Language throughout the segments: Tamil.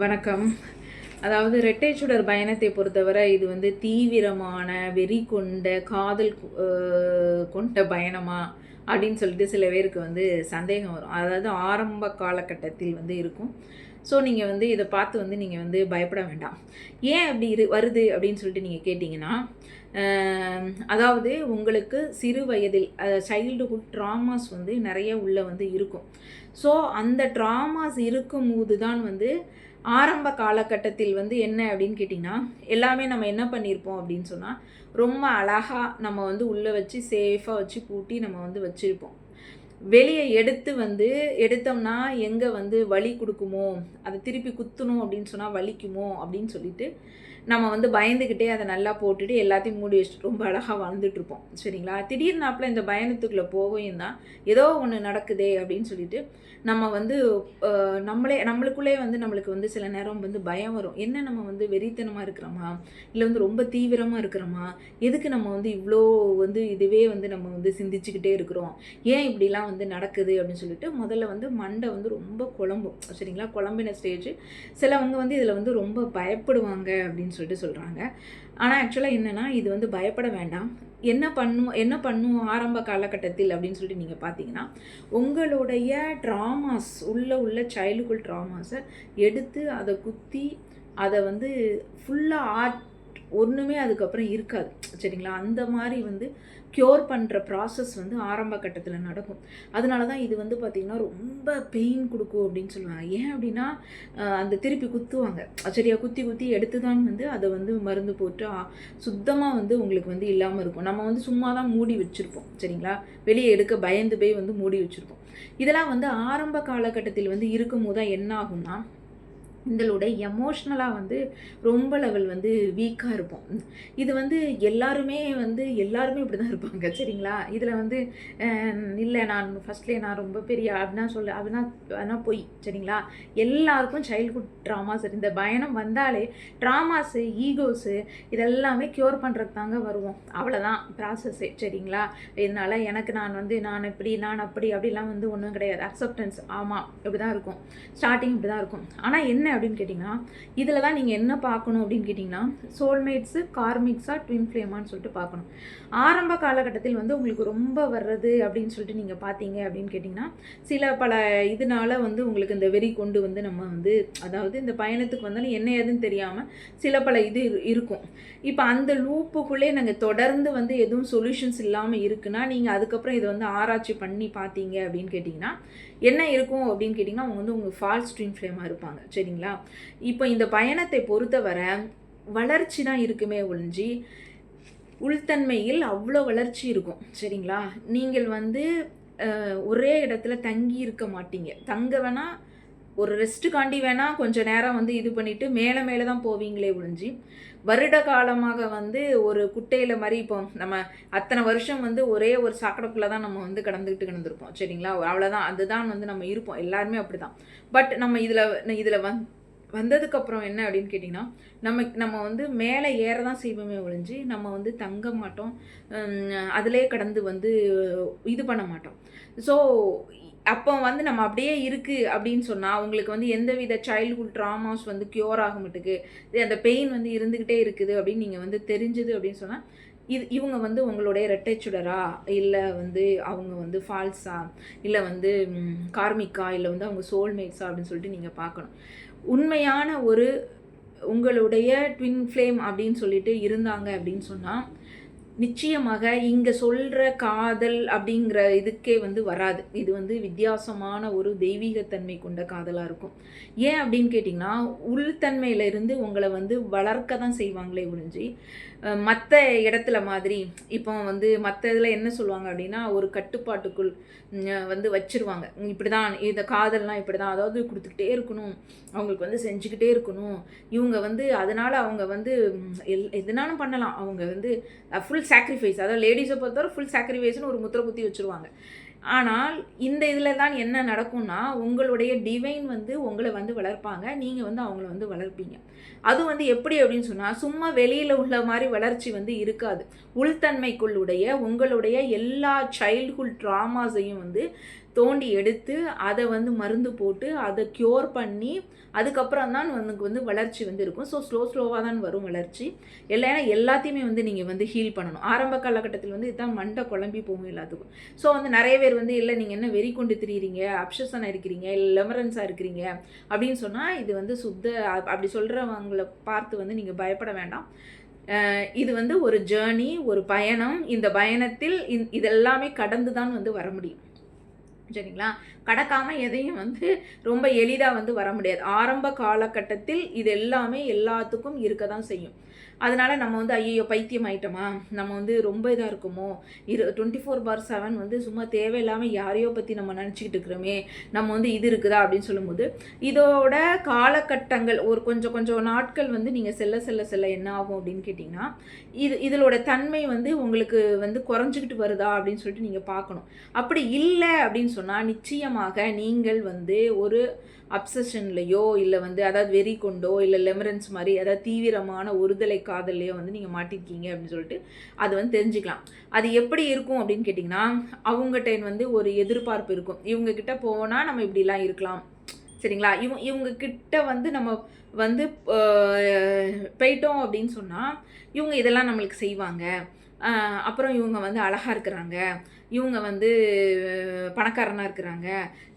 வணக்கம். அதாவது ரெட்டை சுடர் பயணத்தை பொறுத்தவரை இது வந்து தீவிரமான வெறி கொண்ட காதல் கொண்ட பயணமா அப்படின்னு சொல்லிட்டு சில பேருக்கு வந்து சந்தேகம் வரும். அதாவது ஆரம்ப காலகட்டத்தில் வந்து இருக்கும். ஸோ நீங்கள் வந்து இதை பார்த்து வந்து நீங்கள் வந்து பயப்பட வேண்டாம். ஏன் அப்படி இரு வருது அப்படின்னு சொல்லிட்டு நீங்கள் கேட்டிங்கன்னா அதாவது உங்களுக்கு சிறு வயதில் சைல்டுஹுட் ட்ராமாஸ் வந்து நிறைய உள்ளே வந்து இருக்கும். ஸோ அந்த ட்ராமாஸ் இருக்கும்போது தான் வந்து ஆரம்ப காலகட்டத்தில் வந்து என்ன அப்படின்னு கேட்டிங்கன்னா எல்லாமே நம்ம என்ன பண்ணியிருப்போம் அப்படின்னு சொன்னால் ரொம்ப அழகாக நம்ம வந்து உள்ளே வச்சு சேஃபாக வச்சு பூட்டி நம்ம வந்து வச்சுருப்போம். வெளியே எடுத்து வந்து எடுத்தோம்னா எங்கே வந்து வலி கொடுக்குமோ அதை திருப்பி குத்தணும் அப்படின்னு சொன்னால் வலிக்குமோ அப்படின்னு சொல்லிட்டு நம்ம வந்து பயந்துக்கிட்டே அதை நல்லா போட்டுட்டு எல்லாத்தையும் மூடி வச்சுட்டு ரொம்ப அழகாக வாழ்ந்துட்டுருப்போம். சரிங்களா? சரிங்களா திடீர்னாப்பில் இந்த பயணத்துக்குள்ளே போகையும் தான் ஏதோ ஒன்று நடக்குதே அப்படின்னு சொல்லிட்டு நம்ம வந்து நம்மளே நம்மளுக்குள்ளே வந்து நம்மளுக்கு வந்து சில நேரம் வந்து பயம் வரும். என்ன நம்ம வந்து வெறித்தனமாக இருக்கிறோமா? இல்லை வந்து ரொம்ப தீவிரமாக இருக்கிறோமா? எதுக்கு நம்ம வந்து இவ்வளோ வந்து இதுவே வந்து நம்ம வந்து சிந்திச்சுக்கிட்டே இருக்கிறோம்? ஏன் இப்படிலாம் வந்து நடக்குது அப்படின்னு சொல்லிட்டு முதல்ல வந்து மண்டை வந்து ரொம்ப குழம்பும். சரிங்களா? குழம்பின ஸ்டேஜ் சிலவங்க வந்து இதில் வந்து ரொம்ப பயப்படுவாங்க அப்படின்னு அப்படின்னு சொல்லிட்டு சொல்கிறாங்க ஆனால் ஆக்சுவலாக என்னென்னா இது வந்து பயப்பட வேண்டாம். என்ன பண்ணும் என்ன பண்ணும் ஆரம்ப காலகட்டத்தில் அப்படின்னு சொல்லிட்டு நீங்கள் பார்த்தீங்கன்னா உங்களுடைய ட்ராமாஸ் உள்ள உள்ள சைல்டுகுள் ட்ராமாஸை எடுத்து அதை குத்தி அதை வந்து ஃபுல்லாக ஆர்ட் ஒன்றுமே அதுக்கப்புறம் இருக்காது. சரிங்களா? அந்த மாதிரி வந்து க்யூர் பண்ணுற ப்ராசஸ் வந்து ஆரம்ப கட்டத்தில் நடக்கும். அதனால தான் இது வந்து பார்த்திங்கன்னா ரொம்ப பெயின் கொடுக்கும் அப்படின்னு சொல்லுவாங்க. ஏன் அப்படின்னா அந்த திருப்பி குத்துவாங்க. சரியா குத்தி குத்தி எடுத்து தான் வந்து அதை வந்து மருந்து போட்டு சுத்தமாக வந்து உங்களுக்கு வந்து இல்லாமல் இருக்கும். நம்ம வந்து சும்மா தான் மூடி வச்சுருப்போம். சரிங்களா? வெளியே எடுக்க பயந்து போய் வந்து மூடி வச்சுருப்போம். இதெல்லாம் வந்து ஆரம்ப காலகட்டத்தில் வந்து இருக்கும்போது தான் என்ன ஆகும்னா எங்களோட எமோஷ்னலாக வந்து ரொம்ப லெவல் வந்து வீக்காக இருப்போம். இது வந்து எல்லாருமே வந்து எல்லாருமே இப்படி தான் இருப்பாங்க சரிங்களா? இதில் வந்து இல்லை நான் ஃபஸ்ட்லேயே நான் ரொம்ப பெரிய அப்படின்னா சொல்ல அப்படின்னா அப்படின்னா பொய் சரிங்களா? எல்லாருக்கும் சைல்ட்ஹுட் ட்ராமாஸ் இந்த பயணம் வந்தாலே ட்ராமாஸு ஈகோஸு இதெல்லாமே க்யூர் பண்ணுறதுக்கு தாங்க வருவோம். அவ்வளோதான் ப்ராசஸ்ஸே சரிங்களா? இதனால் எனக்கு நான் வந்து நான் இப்படி நான் அப்படி அப்படிலாம் வந்து ஒன்றும் கிடையாது. அக்செப்டன்ஸ் ஆமாம் இப்படி தான் இருக்கும். ஸ்டார்டிங் இப்படி தான் இருக்கும். ஆனால் என்ன அப்படின்னு கேட்டிங்கன்னா இதில் தான் நீங்கள் என்ன பார்க்கணும் அப்படின்னு கேட்டிங்கன்னா சோல்மேட்ஸு கார்மிக்ஸா ட்வின் ஃப்ளேமான்னு சொல்லிட்டு பார்க்கணும். ஆரம்ப காலகட்டத்தில் வந்து உங்களுக்கு ரொம்ப வர்றது அப்படின்னு சொல்லிட்டு நீங்கள் பார்த்தீங்க அப்படின்னு கேட்டிங்கன்னா சில பல இதனால வந்து உங்களுக்கு இந்த வெறி கொண்டு வந்து நம்ம வந்து அதாவது இந்த பயணத்துக்கு வந்தாலும் என்ன ஏதுன்னு தெரியாமல் சில பல இது இருக்கும். இப்போ அந்த லூப்புக்குள்ளே நாங்கள் தொடர்ந்து வந்து எதுவும் சொல்யூஷன்ஸ் இல்லாமல் இருக்குன்னா நீங்கள் அதுக்கப்புறம் இதை வந்து ஆராய்ச்சி பண்ணி பார்த்தீங்க அப்படின்னு கேட்டிங்கன்னா என்ன இருக்கும் அப்படின்னு கேட்டிங்கன்னா அவங்க வந்து உங்கள் ஃபால்ஸ் ட்ரீம் ஃப்ளேமாக இருப்பாங்க. சரிங்களா? இப்போ இந்த பயணத்தை பொறுத்தவரை வளர்ச்சி தான் இருக்குமே ஒழிஞ்சி உள்தன்மையில் அவ்வளோ வளர்ச்சி இருக்கும். சரிங்களா? நீங்கள் வந்து ஒரே இடத்துல தங்கி இருக்க மாட்டீங்க. தங்க வேணா ஒரு ரெஸ்ட்டுக்காண்டி வேணால் கொஞ்சம் நேரம் வந்து இது பண்ணிவிட்டு மேலே மேலே தான் போவீங்களே ஒழிஞ்சி. வருட காலமாக வந்து ஒரு குட்டையில் மாதிரி இப்போ நம்ம அத்தனை வருஷம் வந்து ஒரே ஒரு சாக்கடைக்குள்ளே தான் நம்ம வந்து கடந்துக்கிட்டு கிடந்திருப்போம். சரிங்களா? அவ்வளோதான் அதுதான் வந்து நம்ம இருப்போம். எல்லாருமே அப்படி தான் பட் நம்ம இதில் இதில் வந் வந்ததுக்கப்புறம் என்ன அப்படின்னு கேட்டிங்கன்னா நம்ம நம்ம வந்து மேலே ஏற தான் செய்வோமே ஒழிஞ்சு நம்ம வந்து தங்க மாட்டோம். அதிலே கடந்து வந்து இது பண்ண மாட்டோம். ஸோ அப்போ வந்து நம்ம அப்படியே இருக்குது அப்படின்னு சொன்னால் உங்களுக்கு வந்து எந்தவித சைல்டுஹுட் ட்ராமாஸ் வந்து க்யூர் ஆகமாட்டுக்கு அந்த பெயின் வந்து இருந்துக்கிட்டே இருக்குது அப்படின்னு நீங்கள் வந்து தெரிஞ்சுது அப்படின்னு சொன்னால் இது இவங்க வந்து உங்களுடைய ரெட்டைச்சுடரா இல்லை வந்து அவங்க வந்து ஃபால்ஸா இல்லை வந்து கார்மிக்கா இல்லை வந்து அவங்க சோல்மேட்ஸா அப்படின்னு சொல்லிட்டு நீங்கள் பார்க்கணும். உண்மையான ஒரு உங்களுடைய ட்வின் ஃப்ளேம் அப்படின்னு சொல்லிட்டு இருந்தாங்க அப்படின்னு சொன்னால் நிச்சயமாக இங்கே சொல்கிற காதல் அப்படிங்கிற இதுக்கே வந்து வராது. இது வந்து வித்தியாசமான ஒரு தெய்வீகத்தன்மை கொண்ட காதலாக இருக்கும். ஏன் அப்படின்னு கேட்டிங்கன்னா உள்தன்மையில இருந்து உங்களை வந்து வளர்க்க தான் செய்வாங்களே ஒழிஞ்சு மற்ற இடத்துல மாதிரி இப்போ வந்து மற்ற இதில் என்ன சொல்லுவாங்க அப்படின்னா ஒரு கட்டுப்பாட்டுக்குள் வந்து வச்சிருவாங்க. இப்படி தான் இந்த காதல்லாம் இப்படி தான் அதாவது கொடுத்துக்கிட்டே இருக்கணும் அவங்களுக்கு வந்து செஞ்சுக்கிட்டே இருக்கணும். இவங்க வந்து அதனால் அவங்க வந்து எல் எதுனாலும் பண்ணலாம். அவங்க வந்து ஃபுல் சாக்ரிஃபைஸ் அதாவது லேடிஸை பொறுத்தவரை ஃபுல் சாக்ரிஃபைஸ்னு ஒரு முத்திரை குத்தி வச்சுருவாங்க. ஆனால் இந்த இதில் தான் என்ன நடக்கும்னா உங்களுடைய டிவைன் வந்து உங்களை வந்து வளர்ப்பாங்க. நீங்கள் வந்து அவங்கள வந்து வளர்ப்பீங்க. அது வந்து எப்படி அப்படின்னு சொன்னால் சும்மா வெளியில் உள்ள மாதிரி வளர்ச்சி வந்து இருக்காது. உள்தன்மைக்குள்ளுடைய உங்களுடைய எல்லா சைல்ட்ஹுட் ட்ராமாஸையும் வந்து தோண்டி எடுத்து அதை வந்து மருந்து போட்டு அதை க்யூர் பண்ணி அதுக்கப்புறம் தான் வந்து வந்து வளர்ச்சி வந்து இருக்கும். ஸோ ஸ்லோ ஸ்லோவாக தான் வரும் வளர்ச்சி. எல்லா எல்லாத்தையுமே வந்து நீங்கள் வந்து ஹீல் பண்ணணும். ஆரம்ப காலகட்டத்தில் வந்து இதுதான் மண்டை குழம்பி போகும் எல்லாத்துக்கும். ஸோ வந்து நிறைய பேர் வந்து இல்லை நீங்கள் என்ன வெறி கொண்டு திரியிறீங்க? அப்சஷனாக இருக்கிறீங்க? இல்லை லெமரன்ஸாக இருக்கிறீங்க? அப்படின்னு சொன்னால் இது வந்து சுத்த அப்படி சொல்கிறவங்களை பார்த்து வந்து நீங்கள் பயப்பட வேண்டாம். இது வந்து ஒரு ஜேர்னி ஒரு பயணம். இந்த பயணத்தில் இந்- இதெல்லாமே கடந்து தான் வந்து வர முடியும். சரிங்களா? கடக்காமல் எதையும் வந்து ரொம்ப எளிதாக வந்து வர முடியாது. ஆரம்ப காலகட்டத்தில் இது எல்லாமே எல்லாத்துக்கும் இருக்க தான் செய்யும். அதனால் நம்ம வந்து ஐயோ பைத்தியம் ஆயிட்டோமா நம்ம வந்து ரொம்ப இதாக இருக்குமோ? இரு டுவெண்ட்டி ஃபோர் பார் செவன் வந்து சும்மா தேவையில்லாமல் யாரையோ பற்றி நம்ம நினச்சிக்கிட்டு இருக்கிறோமே? நம்ம வந்து இது இருக்குதா? அப்படின்னு சொல்லும்போது இதோட காலகட்டங்கள் ஒரு கொஞ்சம் கொஞ்சம் நாட்கள் வந்து நீங்கள் செல்ல செல்ல செல்ல என்ன ஆகும் அப்படின்னு கேட்டிங்கன்னா இது இதனோட தன்மை வந்து உங்களுக்கு வந்து குறைஞ்சிக்கிட்டு வருதா? அப்படின்னு சொல்லிட்டு நீங்கள் பார்க்கணும். அப்படி இல்லை அப்படின்னு சொன்னால் நிச்சயமாக நீங்கள் வந்து ஒரு அப்சஷன்லையோ இல்லை வந்து அதாவது வெறி கொண்டோ இல்லை லெமரன்ஸ் மாதிரி அதாவது தீவிரமான ஒருதலை காதல்லையோ வந்து நீங்கள் மாட்டிருக்கீங்க அப்படின்னு சொல்லிட்டு அது வந்து தெரிஞ்சுக்கலாம். அது எப்படி இருக்கும் அப்படின்னு கேட்டிங்கன்னா அவங்ககிட்ட வந்து ஒரு எதிர்பார்ப்பு இருக்கும். இவங்கக்கிட்ட போனால் நம்ம இப்படிலாம் இருக்கலாம். சரிங்களா? இவங்க இவங்கக்கிட்ட வந்து நம்ம வந்து போயிட்டோம் அப்படின்னு சொன்னால் இவங்க இதெல்லாம் நம்மளுக்கு செய்வாங்க. அப்புறம் இவங்க வந்து அழகாக இருக்கிறாங்க. இவங்க வந்து பணக்காரனாக இருக்கிறாங்க.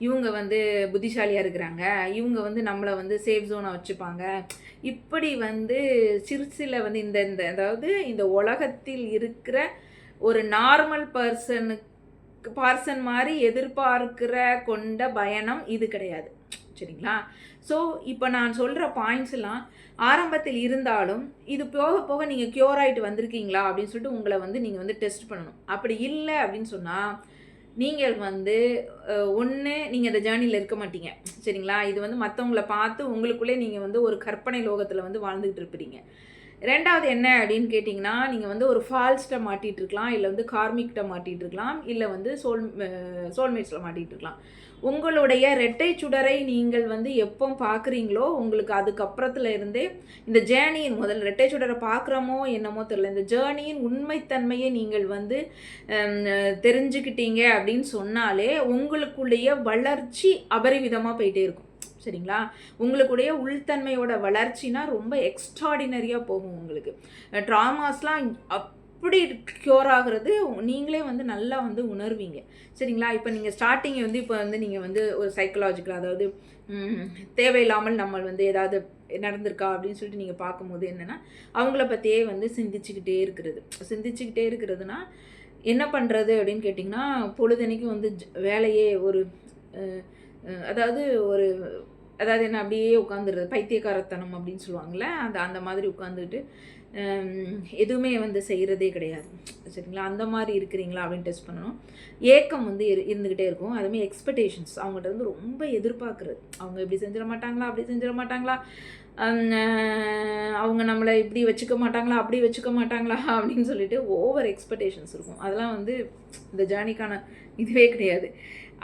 இவங்க வந்து புத்திசாலியாக இருக்கிறாங்க. இவங்க வந்து நம்மளை வந்து சேஃப் ஜோனாக வச்சுப்பாங்க. இப்படி வந்து சிறுசில வந்து இந்த இந்த அதாவது இந்த உலகத்தில் இருக்கிற ஒரு நார்மல் பர்சனுக்கு பர்சன் மாதிரி எதிர்பார்க்கிற கொண்ட பயணம் இது கிடையாது. சரிங்களா? ஸோ இப்போ நான் சொல்கிற பாயிண்ட்ஸ் எல்லாம் ஆரம்பத்தில் இருந்தாலும் இது போக போக நீங்கள் க்யூர் ஆகிட்டு வந்திருக்கீங்களா? அப்படின்னு சொல்லிட்டு உங்களை வந்து நீங்கள் வந்து டெஸ்ட் பண்ணணும். அப்படி இல்லை அப்படின்னு சொன்னால் நீங்கள் வந்து ஒன்று நீங்கள் இந்த ஜேர்னியில் இருக்க மாட்டீங்க. சரிங்களா? இது வந்து மற்றவங்கள பார்த்து உங்களுக்குள்ளே நீங்கள் வந்து ஒரு கற்பனை லோகத்தில் வந்து வாழ்ந்துக்கிட்டு இருப்பீங்க. ரெண்டாவது என்ன அப்படின்னு கேட்டிங்கன்னா நீங்கள் வந்து ஒரு ஃபால்ஸ்ட்டை மாட்டிகிட்டு இருக்கலாம். இல்லை வந்து கார்மிக்கிட்ட மாட்டிகிட்டு இருக்கலாம். இல்லை வந்து சோல் சோல்மேட்ஸில் மாட்டிகிட்டு இருக்கலாம். உங்களுடைய ரெட்டை சுடரை நீங்கள் வந்து எப்போ பார்க்குறீங்களோ உங்களுக்கு அதுக்கப்புறத்துல இருந்தே இந்த ஜேர்னியின் முதல் ரெட்டை சுடரை பார்க்குறோமோ என்னமோ தெரியல. இந்த ஜேர்னியின் உண்மைத்தன்மையை நீங்கள் வந்து தெரிஞ்சுக்கிட்டீங்க அப்படின்னு சொன்னாலே உங்களுக்குள்ளேய வளர்ச்சி அபரிவிதமாக போயிட்டே இருக்கும். சரிங்களா? உங்களுக்குடைய உள்தன்மையோட வளர்ச்சினா ரொம்ப எக்ஸ்ட்ராடினரியாக போகும் உங்களுக்கு. ட்ராமாஸ்லாம் அப் அப்படி க்யூர் ஆகுறது நீங்களே வந்து நல்லா வந்து உணர்வீங்க. சரிங்களா? இப்போ நீங்கள் ஸ்டார்டிங் வந்து இப்போ வந்து நீங்கள் வந்து ஒரு சைக்கலாஜிக்கல் அதாவது தேவையில்லாமல் நம்ம வந்து ஏதாவது நடந்திருக்கா அப்படின்னு சொல்லிட்டு நீங்கள் பார்க்கும்போது என்னென்னா அவங்கள பற்றியே வந்து சிந்திச்சுக்கிட்டே இருக்கிறது. சிந்திச்சுக்கிட்டே இருக்கிறதுனா என்ன பண்ணுறது அப்படின்னு கேட்டிங்கன்னா பொழுதனைக்கும் வந்து ஜ- வேலையே ஒரு அதாவது ஒரு அதாவது என்ன அப்படியே உட்காந்துருது பைத்தியக்காரத்தனம் அப்படின்னு சொல்லுவாங்கள்ல அந்த அந்த மாதிரி உட்காந்துட்டு எதுவுமே வந்து செய்கிறதே கிடையாது. சரிங்களா? அந்த மாதிரி இருக்கிறீங்களா அப்படின்னு டெஸ்ட் பண்ணணும். ஏக்கம் வந்து இரு இருந்துக்கிட்டே இருக்கும். அதுமாதிரி எக்ஸ்பெக்டேஷன்ஸ் அவங்கள்ட்ட வந்து ரொம்ப எதிர்பார்க்குறது. அவங்க இப்படி செஞ்சிட மாட்டாங்களா? அப்படி செஞ்சிட மாட்டாங்களா? அவங்க நம்மளை இப்படி வச்சுக்க மாட்டாங்களா? அப்படி வச்சுக்க மாட்டாங்களா? அப்படின்னு சொல்லிட்டு ஓவர் எக்ஸ்பெக்டேஷன்ஸ் இருக்கும். அதெல்லாம் வந்து இந்த ஜேர்னிக்கான இதுவே கிடையாது.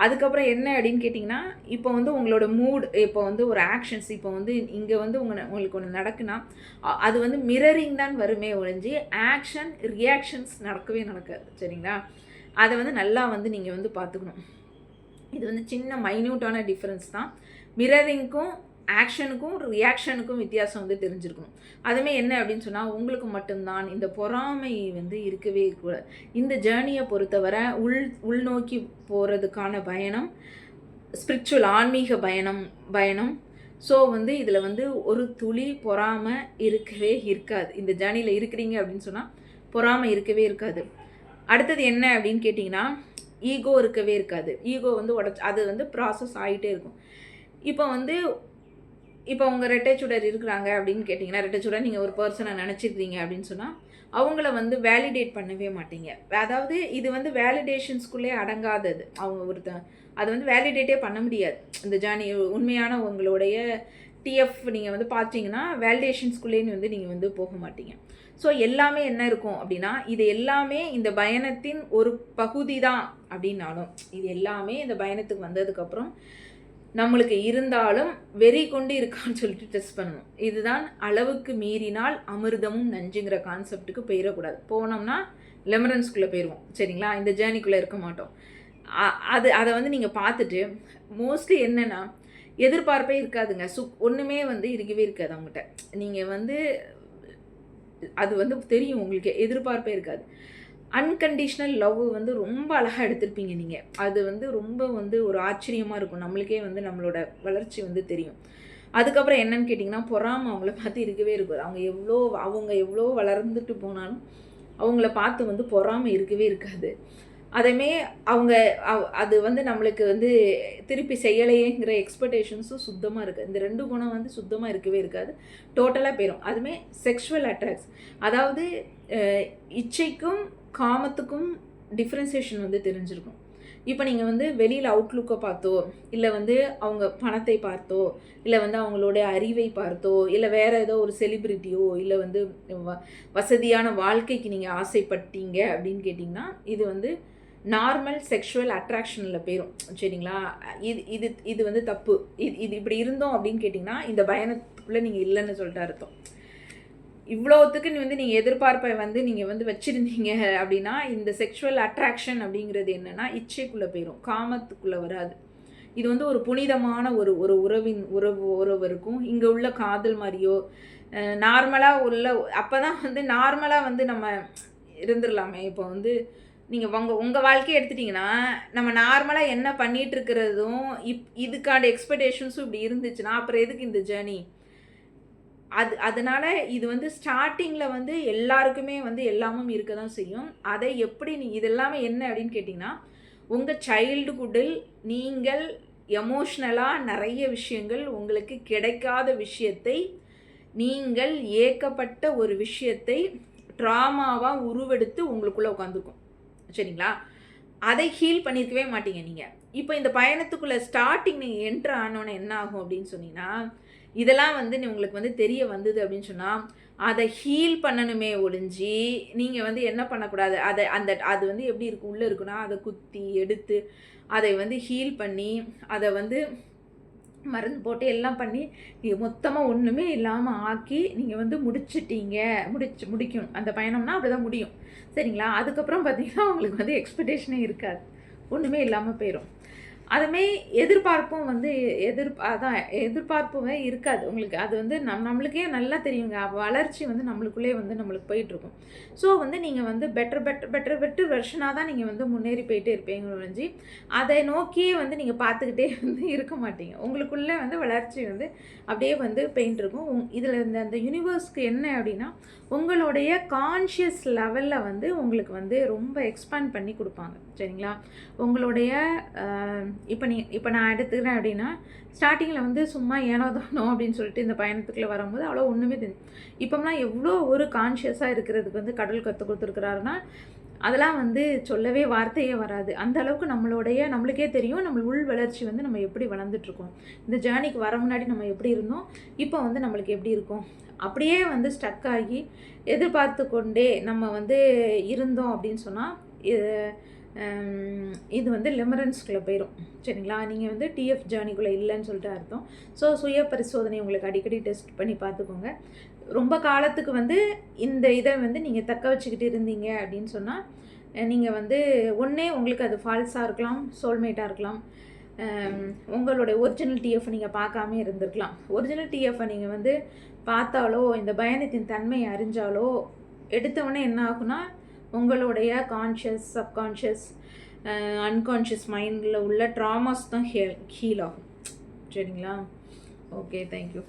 அதுக்கப்புறம் என்ன அப்படின்னு கேட்டிங்கன்னா இப்போ வந்து உங்களோட மூட் இப்போ வந்து ஒரு ஆக்ஷன்ஸ் இப்போ வந்து இங்கே வந்து உங்கள் உங்களுக்கு ஒன்று நடக்குன்னா அது வந்து மிரரிங் தான் வருமே ஒழிஞ்சு ஆக்ஷன் ரியாக்ஷன்ஸ் நடக்கவே நடக்காது. சரிங்களா? அதை வந்து நல்லா வந்து நீங்கள் வந்து பார்த்துக்கணும். இது வந்து சின்ன மைன்யூட்டான டிஃப்ரென்ஸ் தான். மிரரிங்க்கும் ஆக்ஷனுக்கும் ரியாக்ஷனுக்கும் வித்தியாசம் வந்து தெரிஞ்சிருக்கணும். அதுவுமே என்ன அப்படின்னு சொன்னால் உங்களுக்கு மட்டும்தான். இந்த பொறாமை வந்து இருக்கவே கூடாது இந்த ஜேர்னியை பொறுத்தவரை உள் உள்நோக்கி போகிறதுக்கான பயணம் ஸ்பிரிச்சுவல் ஆன்மீக பயணம் பயணம். ஸோ வந்து இதில் வந்து ஒரு துளி பொறாமை இருக்கவே இருக்காது. இந்த ஜேர்னியில் இருக்கிறீங்க அப்படின்னு சொன்னால் பொறாமை இருக்கவே இருக்காது. அடுத்தது என்ன அப்படின்னு கேட்டிங்கன்னா ஈகோ இருக்கவே இருக்காது. ஈகோ வந்து உடச்சி அது வந்து ப்ராசஸ் ஆகிட்டே இருக்கும். இப்போ வந்து இப்போ உங்கள் ரெட்டைச்சுடர் இருக்கிறாங்க அப்படின்னு கேட்டிங்கன்னா ரெட்டைச்சுடர் நீங்கள் ஒரு பர்சனை நினச்சிருக்கீங்க அப்படின்னு சொன்னால் அவங்கள வந்து வேலிடேட் பண்ணவே மாட்டீங்க. அதாவது இது வந்து வேலிடேஷன்ஸ்குள்ளே அடங்காதது. அவங்க ஒருத்த அது வந்து வேலிடேட்டே பண்ண முடியாது. இந்த ஜேர்னி உண்மையான உங்களுடைய டிஎஃப் நீங்கள் வந்து பார்த்தீங்கன்னா வேலிடேஷன்ஸ்குள்ளேன்னு வந்து நீங்கள் வந்து போக மாட்டீங்க. ஸோ எல்லாமே என்ன இருக்கும் அப்படின்னா இது எல்லாமே இந்த பயணத்தின் ஒரு பகுதி தான் அப்படின்னாலும் இது எல்லாமே இந்த பயணத்துக்கு வந்ததுக்கப்புறம் நம்மளுக்கு இருந்தாலும் வெறி கொண்டு இருக்கான்னு சொல்லிட்டு டெஸ்ட் பண்ணணும். இதுதான் அளவுக்கு மீறினால் அமிர்தமும் நஞ்சுங்கிற கான்செப்ட்டுக்கு போயிடக்கூடாது போனோம்னா லெமரன்ஸ்குள்ளே போயிடுவோம் சரிங்களா? இந்த ஜேர்னிக்குள்ளே இருக்க மாட்டோம். அது அதை வந்து நீங்கள் பார்த்துட்டு மோஸ்ட்லி என்னென்னா எதிர்பார்ப்பே இருக்காதுங்க. சு ஒன்றுமே வந்து இருக்கவே இருக்காது அவங்ககிட்ட. நீங்கள் வந்து அது வந்து தெரியும் உங்களுக்கு. எதிர்பார்ப்பே இருக்காது. அன்கண்டிஷ்னல் லவ் வந்து ரொம்ப அழகாக எடுத்திருப்பீங்க நீங்கள் அது வந்து ரொம்ப வந்து ஒரு ஆச்சரியமாக இருக்கும். நம்மளுக்கே வந்து நம்மளோட வளர்ச்சி வந்து தெரியும். அதுக்கப்புறம் என்னன்னு கேட்டிங்கன்னா பொறாமல் அவங்கள பார்த்து இருக்கவே இருக்காது. அவங்க எவ்வளோ அவங்க எவ்வளோ வளர்ந்துட்டு போனாலும் அவங்கள பார்த்து வந்து பொறாமல் இருக்கவே இருக்காது. அதேமே அவங்க அது வந்து நம்மளுக்கு வந்து திருப்பி செய்யலையேங்கிற எக்ஸ்பெக்டேஷன்ஸும் சுத்தமாக இருக்குது. இந்த ரெண்டு குணம் வந்து சுத்தமாக இருக்கவே இருக்காது. டோட்டலாக போயிடும் அதுமே செக்ஷுவல் அட்ராக்ட்ஸ் அதாவது இச்சைக்கும் காமத்துக்கும் டிஃப்ரென்சியேஷன் வந்து தெரிஞ்சிருக்கும். இப்போ நீங்கள் வந்து வெளியில் அவுட்லுக்கை பார்த்தோ இல்லை வந்து அவங்க பணத்தை பார்த்தோ இல்லை வந்து அவங்களோட அறிவை பார்த்தோ இல்லை வேறு ஏதோ ஒரு செலிபிரிட்டியோ இல்லை வந்து வ வசதியான வாழ்க்கைக்கு நீங்கள் ஆசைப்பட்டீங்க அப்படின்னு கேட்டிங்கன்னா இது வந்து நார்மல் செக்ஷுவல் அட்ராக்ஷனில் போயிடும் சரிங்களா? இது இது இது வந்து தப்பு. இது இது இப்படி இருந்தோம் அப்படின்னு கேட்டிங்கன்னா இந்த பயணத்துக்குள்ளே நீங்கள் இல்லைன்னு சொல்லிட்டு அர்த்தம். இவ்வளோத்துக்கு நீ வந்து நீங்கள் எதிர்பார்ப்பை வந்து நீங்கள் வந்து வச்சுருந்தீங்க அப்படின்னா இந்த செக்ஷுவல் அட்ராக்ஷன் அப்படிங்கிறது என்னென்னா இச்சைக்குள்ளே போயிடும் காமத்துக்குள்ளே வராது. இது வந்து ஒரு புனிதமான ஒரு ஒரு உறவின் உறவு உறவு இருக்கும். இங்கே உள்ள காதல் மாதிரியோ நார்மலாக உள்ள அப்போ தான் வந்து நார்மலாக வந்து நம்ம இருந்துடலாமே. இப்போ வந்து நீங்கள் உங்கள் உங்கள் வாழ்க்கையை எடுத்துட்டிங்கன்னா நம்ம நார்மலாக என்ன பண்ணிகிட்ருக்கிறதும் இப் இதுக்கான எக்ஸ்பெக்டேஷன்ஸும் இப்படி இருந்துச்சுன்னா அப்புறம் எதுக்கு இந்த ஜேர்னி அது அதனால் இது வந்து ஸ்டார்டிங்கில் வந்து எல்லாருக்குமே வந்து எல்லாமும் இருக்க தான் செய்யும். அதை எப்படி நீ இதெல்லாமே என்ன அப்படின்னு கேட்டிங்கன்னா உங்கள் சைல்டுஹுட்டில் நீங்கள் எமோஷ்னலாக நிறைய விஷயங்கள் உங்களுக்கு கிடைக்காத விஷயத்தை நீங்கள் ஏக்கப்பட்ட ஒரு விஷயத்தை ட்ராமாவாக உருவெடுத்து உங்களுக்குள்ளே உட்காந்துருக்கும் சரிங்களா? அதை ஹீல் பண்ணியிருக்கவே மாட்டீங்க நீங்கள் இப்போ இந்த பயணத்துக்குள்ளே ஸ்டார்டிங் நீங்கள் என்ட்ரு ஆனோன்னு என்ன ஆகும் அப்படின்னு சொன்னீங்கன்னா இதெல்லாம் வந்து நீ- உங்களுக்கு வந்து தெரிய வந்தது அப்படின்னு சொன்னால் அதை ஹீல் பண்ணணுமே ஒழிஞ்சி நீங்கள் வந்து என்ன பண்ணக்கூடாது? அதை அந்த அது வந்து எப்படி இருக்கும் உள்ளே இருக்குன்னா அதை குத்தி எடுத்து அதை வந்து ஹீல் பண்ணி அதை வந்து மருந்து போட்டு எல்லாம் பண்ணி நீங்கள் மொத்தமாக ஒன்றுமே இல்லாமல் ஆக்கி நீங்கள் வந்து முடிச்சிட்டீங்க. முடிச்சு முடிக்கணும். அந்த பயணம்னா அப்படி தான் முடியும். சரிங்களா? அதுக்கப்புறம் பார்த்தீங்கன்னா உங்களுக்கு வந்து எக்ஸ்பெக்டேஷனே இருக்காது. ஒன்றுமே இல்லாமல் போயிடும் அதுமே எதிர்பார்ப்பும் வந்து எதிர் அதான் எதிர்பார்ப்புமே இருக்காது உங்களுக்கு. அது வந்து நம் நம்மளுக்கே நல்லா தெரியுங்க. வளர்ச்சி வந்து நம்மளுக்குள்ளே வந்து நம்மளுக்கு போயிட்டுருக்கும். ஸோ வந்து நீங்கள் வந்து பெட்டர் பெட்டர் பெட்டர் பெட்டர் வெர்ஷனாக தான் நீங்கள் வந்து முன்னேறி போயிட்டே இருப்பீங்க ஒழிஞ்சு அதை நோக்கியே வந்து நீங்கள் பார்த்துக்கிட்டே வந்து இருக்க மாட்டீங்க. உங்களுக்குள்ளே வந்து வளர்ச்சி வந்து அப்படியே வந்து பெயிண்ட் இருக்கும் இதில் இந்த அந்த யூனிவர்ஸ்க்கு என்ன அப்படின்னா உங்களுடைய கான்ஷியஸ் லெவலில் வந்து உங்களுக்கு வந்து ரொம்ப எக்ஸ்பேண்ட் பண்ணி கொடுப்பாங்க. சரிங்களா? உங்களுடைய இப்போ நீ இப்போ நான் எடுத்துக்கிறேன் அப்படின்னா ஸ்டார்டிங்கில் வந்து சும்மா ஏனோ தானோ அப்படின்னு சொல்லிட்டு இந்த பயணத்துக்குள்ளே வரும்போது அவ்வளோ ஒன்றுமே தெரியும் இப்போம்லாம் எவ்வளோ ஒரு கான்ஷியஸாக இருக்கிறதுக்கு வந்து கடவுள் கற்றுக் கொடுத்துருக்குறாருன்னா அதெல்லாம் வந்து சொல்லவே வார்த்தையே வராது. அந்த அளவுக்கு நம்மளுடைய நம்மளுக்கே தெரியும் நம்ம உள் வளர்ச்சி வந்து நம்ம எப்படி வளர்ந்துட்டுருக்கோம். இந்த ஜேர்னிக்கு வர முன்னாடி நம்ம எப்படி இருந்தோம் இப்போ வந்து நம்மளுக்கு எப்படி இருக்கும்? அப்படியே வந்து ஸ்டக் ஆகி எதிர்பார்த்து கொண்டே நம்ம வந்து இருந்தோம் அப்படின்னு சொன்னால் இது வந்து லிமரன்ஸ்குள்ளே போயிடும் சரிங்களா? நீங்கள் வந்து டிஎஃப் ஜேர்னிக்குள்ளே இல்லைன்னு சொல்லிட்டு அர்த்தம். ஸோ சுய பரிசோதனை உங்களுக்கு அடிக்கடி டெஸ்ட் பண்ணி பார்த்துக்கோங்க. ரொம்ப காலத்துக்கு வந்து இந்த இதை வந்து நீங்கள் தக்க வச்சுக்கிட்டு இருந்தீங்க அப்படின்னு சொன்னால் நீங்கள் வந்து ஒன்றே உங்களுக்கு அது ஃபால்ஸாக இருக்கலாம் சோல்மேட்டாக இருக்கலாம். உங்களுடைய ஒரிஜினல் டிஎஃப் நீங்கள் பார்க்காம இருந்திருக்கலாம். ஒரிஜினல் டிஎஃப்பை நீங்கள் வந்து பார்த்தாலோ இந்த பயணத்தின் தன்மையை அறிஞ்சாலோ எடுத்தவொடனே என்ன ஆகுனா உங்களுடைய கான்ஷியஸ் சப்கான்ஷியஸ் அன்கான்ஷியஸ் மைண்டில் உள்ள ட்ராமாஸ் தான் ஹீல் ஆகும். சரிங்களா? Okay thank you